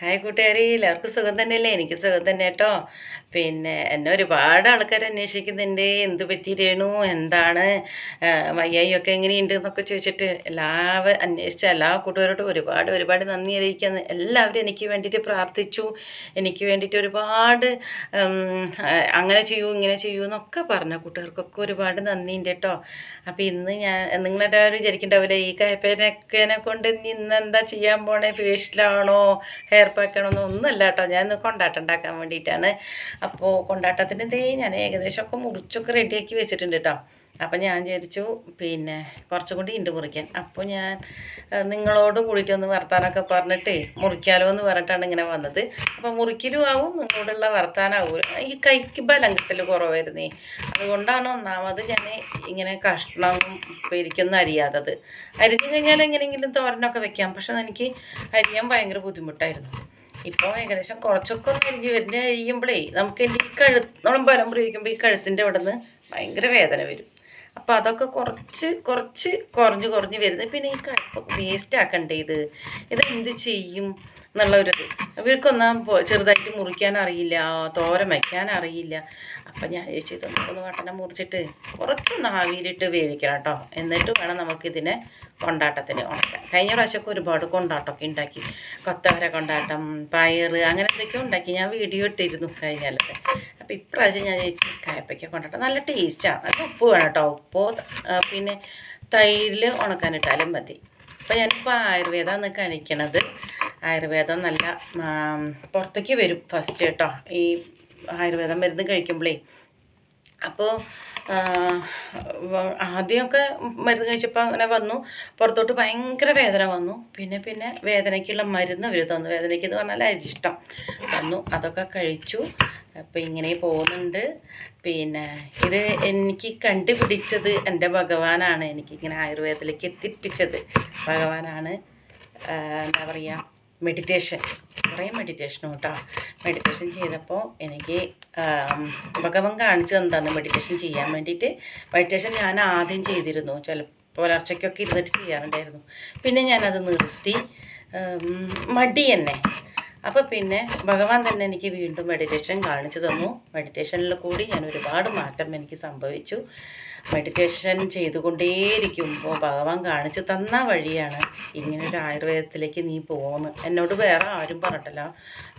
Hi കൂട്ടുകാരി എല്ലാവർക്കും സുഖം തന്നെയല്ലേ? എനിക്ക് സുഖം തന്നെ കേട്ടോ. പിന്നെ എന്നെ ഒരുപാട് ആൾക്കാർ അന്വേഷിക്കുന്നുണ്ട്. എന്ത് പറ്റി രേണു? എന്താണ്? വയ്യായിയൊക്കെ എങ്ങനെയുണ്ട് എന്നൊക്കെ ചോദിച്ചിട്ട് എല്ലാവരും അന്വേഷിച്ച എല്ലാ കൂട്ടുകാരോടും ഒരുപാട് ഒരുപാട് നന്ദി അറിയിക്കുന്നു എല്ലാവരും എനിക്ക് വേണ്ടിയിട്ട് പ്രാർത്ഥിച്ചു. എനിക്ക് വേണ്ടിയിട്ട് ഒരുപാട് അങ്ങനെ ചെയ്യൂ ഇങ്ങനെ ചെയ്യൂ എന്നൊക്കെ പറഞ്ഞ കൂട്ടുകാർക്കൊക്കെ ഒരുപാട് നന്ദിയുണ്ട് കേട്ടോ. അപ്പോൾ ഇന്ന് ഞാൻ നിങ്ങളെല്ലാവരും വിചാരിക്കണ്ടാവില്ലേ ഈ കയപ്പേനൊക്കെ കൊണ്ട് ഇനി ഇന്ന് എന്താ ചെയ്യാൻ പോണേ? ഫേഷ്യലാണോ ഹെയർ പാക്കാണോ ഒന്നുമല്ല കേട്ടോ. ഞാൻ കൊണ്ടാട്ടം ഉണ്ടാക്കാൻ വേണ്ടിയിട്ടാണ്. അപ്പോൾ കൊണ്ടാട്ടത്തിന്റെ ദേ ഞാൻ ഏകദേശമൊക്കെ മുറിച്ചൊക്കെ റെഡിയാക്കി വെച്ചിട്ടുണ്ട് കേട്ടോ അപ്പം ഞാൻ വിചാരിച്ചു പിന്നെ കുറച്ചും കൂടി ഇണ്ട് മുറിക്കാൻ. അപ്പോൾ ഞാൻ നിങ്ങളോട് കൂടിയിട്ട് വർത്താനമൊക്കെ പറഞ്ഞിട്ട് മുറിക്കാലോ എന്ന് പറഞ്ഞിട്ടാണ് ഇങ്ങനെ വന്നത്. അപ്പോൾ മുറിക്കലും ആവും നിങ്ങളോടുള്ള വർത്താനാവും. ഈ കൈക്ക് ബലം കിട്ടൽ കുറവായിരുന്നേ. അതുകൊണ്ടാണ് ഒന്നാമത് ഞാൻ ഇങ്ങനെ കഷ്ണം പെരിക്കൊന്നും അരിയാത്തത്. അരിഞ്ഞു കഴിഞ്ഞാൽ എങ്ങനെയെങ്കിലും തോരനൊക്കെ വെക്കാം. പക്ഷെ എനിക്ക് അരിയാൻ ഭയങ്കര ബുദ്ധിമുട്ടായിരുന്നു. ഇപ്പോൾ ഏകദേശം കുറച്ചൊക്കെ ഒന്ന് അരിഞ്ഞ് വരുന്ന അരിയുമ്പോഴേ നമുക്ക് എന്റെ ഈ കഴുത്ത് നമ്മൾ ബലം പ്രയോഗിക്കുമ്പോൾ ഈ കഴുത്തിന്റെ അവിടെ നിന്ന് ഭയങ്കര വേദന വരും. അപ്പോൾ അതൊക്കെ കുറച്ച് കുറച്ച് കുറഞ്ഞ് കുറഞ്ഞ് വരുന്നത് പിന്നെ ഈ വേസ്റ്റ് ആക്കണ്ടേ ഇത്? ഇത് എന്ത് ചെയ്യും എന്നുള്ള ഒരു ഇത്. ഇവർക്കൊന്നാം ചെറുതായിട്ട് മുറിക്കാൻ അറിയില്ല തോരൻ വയ്ക്കാൻ അറിയില്ല. അപ്പം ഞാൻ ചേച്ചി നമുക്കൊന്ന് വട്ടണം മുറിച്ചിട്ട് കുറച്ചൊന്ന് ആവിയിലിട്ട് വേവിക്കണം കേട്ടോ. എന്നിട്ട് വേണം നമുക്കിതിനെ കൊണ്ടാട്ടത്തിന് ഉണക്കാൻ. കഴിഞ്ഞ പ്രാവശ്യമൊക്കെ ഒരുപാട് കൊണ്ടാട്ടമൊക്കെ ഉണ്ടാക്കി. കൊത്തവര കൊണ്ടാട്ടം പയർ അങ്ങനെ എന്തൊക്കെയോ ഉണ്ടാക്കി. ഞാൻ വീഡിയോ ഇട്ടിരുന്നു കഴിഞ്ഞാലൊക്കെ അപ്പോൾ ഇപ്രാവശ്യം ഞാൻ ചേച്ചി കായപ്പയ്ക്ക കൊണ്ടിട്ട് നല്ല ടേസ്റ്റാണ് നല്ല ഉപ്പ് വേണം കേട്ടോ. ഉപ്പോ പിന്നെ തൈരിൽ ഉണക്കാനിട്ടാലും മതി. അപ്പോൾ ഞാനിപ്പോൾ ആയുർവേദമാണ് കഴിക്കണത് ആയുർവേദം നല്ല പുറത്തേക്ക് വരും ഫസ്റ്റ് കേട്ടോ. ഈ ആയുർവേദം മരുന്ന് കഴിക്കുമ്പോഴേ അപ്പോൾ ആദ്യമൊക്കെ മരുന്ന് കഴിച്ചപ്പോൾ അങ്ങനെ വന്നു. പുറത്തോട്ട് ഭയങ്കര വേദന വന്നു. പിന്നെ പിന്നെ വേദനയ്ക്കുള്ള മരുന്ന് അവർ തന്നു. വേദനയ്ക്ക് എന്ന് പറഞ്ഞാൽ അരിഷ്ടം. തന്നു. അതൊക്കെ കഴിച്ചു. അപ്പോൾ ഇങ്ങനെ പോകുന്നുണ്ട്. പിന്നെ ഇത് എനിക്ക് കണ്ടുപിടിച്ചത് എന്റെ ഭഗവാനാണ്. എനിക്കിങ്ങനെ ആയുർവേദത്തിലേക്ക് എത്തിപ്പിച്ചത് ഭഗവാനാണ്. എന്താ പറയുക മെഡിറ്റേഷൻ കുറേ മെഡിറ്റേഷൻ കേട്ടോ മെഡിറ്റേഷൻ ചെയ്തപ്പോൾ എനിക്ക് ഭഗവാൻ കാണിച്ചു തന്നതാണ് മെഡിറ്റേഷൻ ചെയ്യാൻ വേണ്ടിയിട്ട്. മെഡിറ്റേഷൻ ഞാൻ ആദ്യം ചെയ്തിരുന്നു. ചില പുലർച്ചയ്ക്കൊക്കെ ഇരുന്നിട്ട് ചെയ്യാറുണ്ടായിരുന്നു. പിന്നെ ഞാനത് നിർത്തി. മടി തന്നെ അപ്പോൾ പിന്നെ ഭഗവാൻ തന്നെ എനിക്ക് വീണ്ടും മെഡിറ്റേഷൻ കാണിച്ചു തന്നു. മെഡിറ്റേഷനിൽ കൂടി ഞാൻ ഒരുപാട് മാറ്റം എനിക്ക് സംഭവിച്ചു. മെഡിറ്റേഷൻ ചെയ്തുകൊണ്ടേയിരിക്കുമ്പോൾ ഭഗവാൻ കാണിച്ചു തന്ന വഴിയാണ് ഇങ്ങനൊരു ആയുർവേദത്തിലേക്ക് നീ പോകുന്നത് എന്നോട് വേറെ ആരും പറഞ്ഞിട്ടില്ല.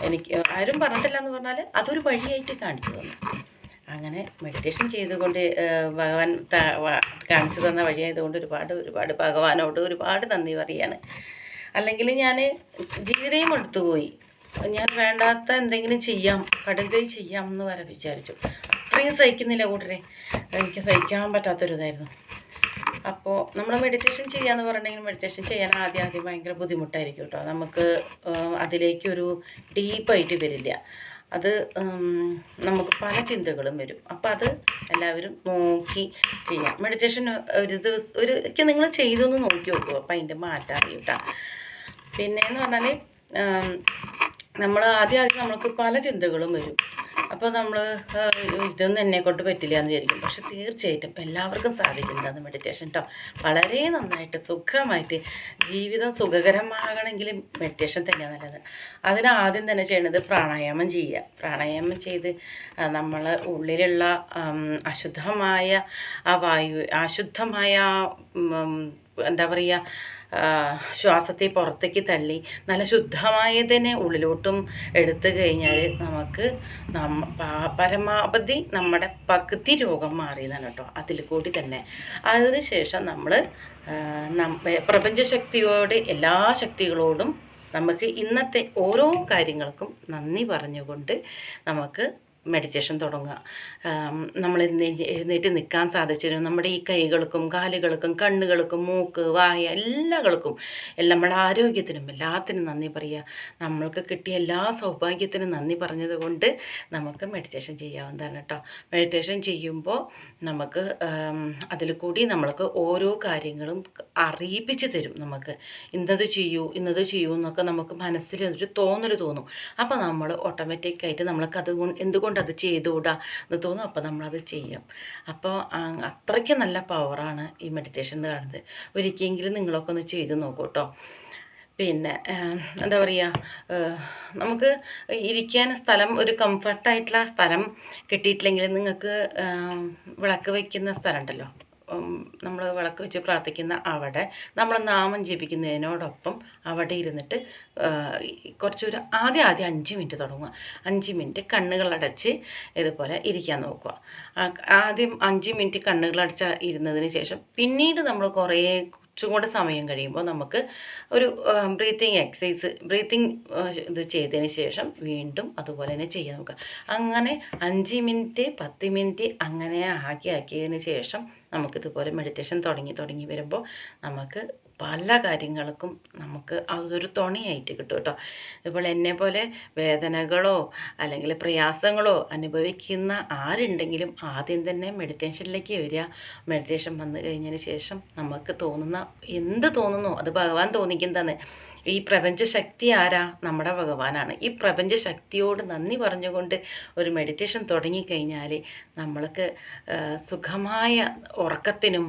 എനിക്ക് ആരും പറഞ്ഞിട്ടില്ല എന്ന് പറഞ്ഞാൽ അതൊരു വഴിയായിട്ട് കാണിച്ചു തന്നു. അങ്ങനെ മെഡിറ്റേഷൻ ചെയ്തുകൊണ്ട് ഭഗവാൻ കാണിച്ചു തന്ന വഴിയായതുകൊണ്ട് ഒരുപാട് ഒരുപാട് ഭഗവാനോട് ഒരുപാട് നന്ദി പറയാണ്. അല്ലെങ്കിൽ ഞാൻ ജീവിതയും എടുത്തുപോയി. ഞാൻ വേണ്ടാത്ത എന്തെങ്കിലും ചെയ്യാം കടുകൈ ചെയ്യാം എന്ന് വരെ വിചാരിച്ചു. അത്രയും സഹിക്കുന്നില്ല കൂട്ടരെ. എനിക്ക് സഹിക്കാൻ പറ്റാത്തൊരിതായിരുന്നു. അപ്പോൾ നമ്മൾ മെഡിറ്റേഷൻ ചെയ്യാന്ന് പറഞ്ഞിട്ടുണ്ടെങ്കിൽ മെഡിറ്റേഷൻ ചെയ്യാൻ ആദ്യം ആദ്യം ഭയങ്കര ബുദ്ധിമുട്ടായിരിക്കും കേട്ടോ. നമുക്ക് ഏഹ്, അതിലേക്കൊരു ഡീപ്പായിട്ട് വരില്ല. അത് നമുക്ക് പല ചിന്തകളും വരും. അപ്പോൾ അത് എല്ലാവരും നോക്കി ചെയ്യാം. മെഡിറ്റേഷൻ ഒരു ദിവസം ഒരു ഒക്കെ നിങ്ങൾ ചെയ്തൊന്ന് നോക്കി നോക്കൂ. അപ്പോൾ അതിന്റെ മാറ്റം അറിയൂട്ടാ. കേട്ടോ പിന്നെ എന്ന് പറഞ്ഞാൽ നമ്മൾ ആദ്യം ആദ്യം നമ്മൾക്ക് പല ചിന്തകളും വരും. അപ്പോൾ നമ്മൾ ഇതൊന്നും എന്നെ കൊണ്ട് പറ്റില്ല എന്ന് വിചാരിക്കും. പക്ഷെ തീർച്ചയായിട്ടും എല്ലാവർക്കും സാധിക്കുന്നതാണ് മെഡിറ്റേഷൻ കേട്ടോ വളരെ നന്നായിട്ട് സുഖമായിട്ട് ജീവിതം സുഖകരമാകണമെങ്കിൽ മെഡിറ്റേഷൻ തന്നെയാണ് നല്ലത്. അതിനാദ്യം തന്നെ ചെയ്യണത് പ്രാണായാമം ചെയ്യുക. പ്രാണായാമം ചെയ്ത് നമ്മൾ ഉള്ളിലുള്ള അശുദ്ധമായ ആ വായു അശുദ്ധമായ എന്താ പറയുക ശ്വാസത്തെ പുറത്തേക്ക് തള്ളി നല്ല ശുദ്ധമായതിനെ ഉള്ളിലോട്ടും എടുത്തു കഴിഞ്ഞാൽ നമുക്ക് നമ്മ പരമാവധി നമ്മുടെ പകുതി രോഗം മാറിയതാണ് കേട്ടോ അതിൽ കൂടി തന്നെ. അതിനുശേഷം നമ്മൾ പ്രപഞ്ചശക്തിയോട് എല്ലാ ശക്തികളോടും നമുക്ക് ഇന്നത്തെ ഓരോ കാര്യങ്ങൾക്കും നന്ദി പറഞ്ഞുകൊണ്ട് നമുക്ക് മെഡിറ്റേഷൻ തുടങ്ങുക. നമ്മൾ എഴുന്നേറ്റ് നിൽക്കാൻ സാധിച്ചിരുന്നു നമ്മുടെ ഈ കൈകൾക്കും കാലുകൾക്കും കണ്ണുകൾക്കും മൂക്ക് വായ എല്ലാകൾക്കും എല്ലാം നമ്മുടെ ആരോഗ്യത്തിനും എല്ലാത്തിനും നന്ദി പറയുക. നമ്മൾക്ക് കിട്ടിയ എല്ലാ സൗഭാഗ്യത്തിനും നന്ദി പറഞ്ഞതുകൊണ്ട് നമുക്ക് മെഡിറ്റേഷൻ ചെയ്യാവുന്നതാണ് കേട്ടോ. മെഡിറ്റേഷൻ ചെയ്യുമ്പോൾ നമുക്ക് അതിൽ കൂടി നമ്മൾക്ക് ഓരോ കാര്യങ്ങളും അറിയിപ്പിച്ച് തരും നമുക്ക്. ഇന്നത് ചെയ്യൂ ഇന്നത് ചെയ്യൂ എന്നൊക്കെ നമുക്ക് മനസ്സിൽ ഒരു തോന്നൽ തോന്നും. അപ്പോൾ നമ്മൾ ഓട്ടോമാറ്റിക്കായിട്ട് നമ്മൾക്ക് അത് കൊണ്ട് എന്തുകൊണ്ട് അത് ചെയ്തുകൂടാ എന്ന് തോന്നും. അപ്പോൾ നമ്മളത് ചെയ്യും. അപ്പോൾ അത്രയ്ക്ക് നല്ല പവറാണ് ഈ മെഡിറ്റേഷൻ എന്ന് പറയുന്നത്. ഒരിക്കലെങ്കിലും നിങ്ങളൊക്കെ ഒന്ന് ചെയ്ത് നോക്കൂ കേട്ടോ പിന്നെ എന്താ പറയുക നമുക്ക് ഇരിക്കാൻ സ്ഥലം ഒരു കംഫർട്ടായിട്ടുള്ള സ്ഥലം കിട്ടിയിട്ടില്ലെങ്കിൽ നിങ്ങൾക്ക് വിളക്ക് വയ്ക്കുന്ന സ്ഥലം ഉണ്ടല്ലോ. നമ്മൾ വിളക്ക് വെച്ച് പ്രാർത്ഥിക്കുന്ന അവിടെ നമ്മൾ നാമം ജപിക്കുന്നതിനോടൊപ്പം അവിടെ ഇരുന്നിട്ട് കുറച്ചൊരു ആദ്യം ആദ്യം അഞ്ച് മിനിറ്റ് തുടങ്ങുക. അഞ്ച് മിനിറ്റ് കണ്ണുകളടച്ച് ഇതുപോലെ ഇരിക്കാൻ നോക്കുക. ആദ്യം അഞ്ച് മിനിറ്റ് കണ്ണുകളടച്ച ഇരുന്നതിന് ശേഷം പിന്നീട് നമ്മൾ കുറേ കുറച്ചും കൂടെ സമയം കഴിയുമ്പോൾ നമുക്ക് ഒരു ബ്രീത്തിങ് എക്സസൈസ് ബ്രീത്തിങ് ഇത് ചെയ്തതിന് ശേഷം വീണ്ടും അതുപോലെ തന്നെ ചെയ്യാൻ നോക്കുക. അങ്ങനെ അഞ്ച് മിനിറ്റ് പത്ത് മിനിറ്റ് അങ്ങനെ ആക്കി ആക്കിയതിന് ശേഷം നമുക്കിതുപോലെ മെഡിറ്റേഷൻ തുടങ്ങി തുടങ്ങി വരുമ്പോൾ നമുക്ക് പല കാര്യങ്ങൾക്കും നമുക്ക് അതൊരു തുണയായിട്ട് കിട്ടും കേട്ടോ. ഇപ്പോൾ എന്നെ പോലെ വേദനകളോ അല്ലെങ്കിൽ പ്രയാസങ്ങളോ അനുഭവിക്കുന്ന ആരുണ്ടെങ്കിലും ആദ്യം തന്നെ മെഡിറ്റേഷനിലേക്ക് വരിക. മെഡിറ്റേഷൻ വന്നു കഴിഞ്ഞതിന് ശേഷം നമുക്ക് തോന്നുന്ന എന്ത് തോന്നുന്നു? അത് ഭഗവാൻ തോന്നിക്കുന്നതാണ് ഈ പ്രപഞ്ച ശക്തി ആരാ? നമ്മുടെ ഭഗവാനാണ്. ഈ പ്രപഞ്ച ശക്തിയോട് നന്ദി പറഞ്ഞുകൊണ്ട് ഒരു മെഡിറ്റേഷൻ തുടങ്ങിക്കഴിഞ്ഞാൽ നമ്മൾക്ക് സുഖമായ ഉറക്കത്തിനും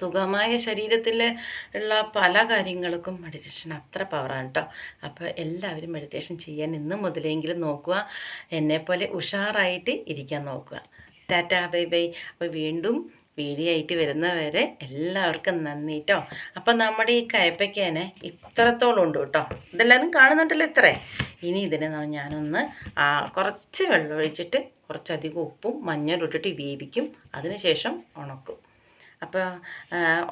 സുഖമായ ശരീരത്തിൽ ഉള്ള പല കാര്യങ്ങൾക്കും മെഡിറ്റേഷൻ അത്ര പവറാണ് കേട്ടോ അപ്പോൾ എല്ലാവരും മെഡിറ്റേഷൻ ചെയ്യാൻ ഇന്ന് മുതലെങ്കിലും നോക്കുക. എന്നെപ്പോലെ ഉഷാറായിട്ട് ഇരിക്കാൻ നോക്കുക. ടാറ്റാ ബൈ ബൈ അപ്പോൾ വീണ്ടും വീഡിയോ ആയിട്ട് വരുന്നവരെ എല്ലാവർക്കും നന്ദി കേട്ടോ അപ്പം നമ്മുടെ ഈ കയപ്പയ്ക്കേനെ ഇത്രത്തോളം ഉണ്ട് കേട്ടോ ഇതെല്ലാവരും കാണുന്നുണ്ടല്ലോ ഇത്രേ. ഇനി ഇതിനെ ഞാനൊന്ന് കുറച്ച് വെള്ളം ഒഴിച്ചിട്ട് കുറച്ചധികം ഉപ്പും മഞ്ഞളും ഇട്ടിട്ട് വേവിക്കും. അതിനുശേഷം ഉണക്കും. അപ്പോൾ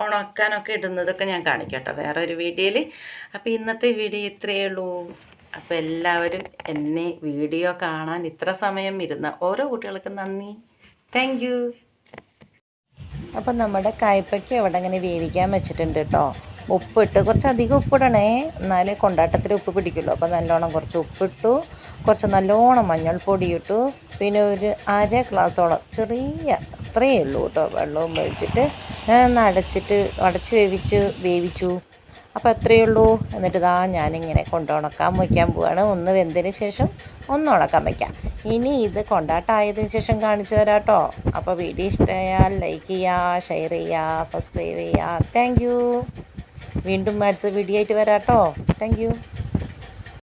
ഉണക്കാനൊക്കെ ഇടുന്നതൊക്കെ ഞാൻ കാണിക്കട്ടോ വേറെ ഒരു വീഡിയോയിൽ അപ്പോൾ ഇന്നത്തെ വീഡിയോ ഇത്രയേ ഉള്ളൂ. അപ്പോൾ എല്ലാവരും എന്നെ വീഡിയോ കാണാൻ ഇത്ര സമയം ഇരുന്ന ഓരോ കുട്ടികൾക്കും നന്ദി. താങ്ക് അപ്പം നമ്മുടെ കയ്പ്പയ്ക്ക് അവിടെ അങ്ങനെ വേവിക്കാൻ വെച്ചിട്ടുണ്ട് കേട്ടോ. ഉപ്പിട്ട് കുറച്ച് അധികം ഉപ്പിടണേ. എന്നാലേ കൊണ്ടാട്ടത്തിൽ ഉപ്പ് പിടിക്കുള്ളൂ. അപ്പോൾ നല്ലോണം കുറച്ച് ഉപ്പിട്ടു. കുറച്ച് നല്ലോണം മഞ്ഞൾപ്പൊടി ഇട്ടു പിന്നെ ഒരു അര ഗ്ലാസോളം ചെറിയ അത്രയേ ഉള്ളൂ കേട്ടോ. വെള്ളവും ഒഴിച്ചിട്ട്. ഞാൻ അടച്ചിട്ട് അടച്ച് വേവിച്ച് വേവിച്ചു. അപ്പോൾ അത്രയേ ഉള്ളൂ. എന്നിട്ട് ഇതാ ഞാനിങ്ങനെ കൊണ്ട് ഉണക്കാൻ വയ്ക്കാൻ പോവാണ്. ഒന്ന് വെന്തതിന് ശേഷം ഒന്ന് ഉണക്കാൻ വയ്ക്കാം. ഇനി ഇത് കൊണ്ടാട്ടായതിന് ശേഷം കാണിച്ചു തരാം കേട്ടോ അപ്പോൾ വീഡിയോ ഇഷ്ടമായാൽ ലൈക്ക് ചെയ്യുക ഷെയർ ചെയ്യുക സബ്സ്ക്രൈബ് ചെയ്യുക താങ്ക് വീണ്ടും അടുത്ത വീഡിയോ ആയിട്ട് വരാം കേട്ടോ താങ്ക്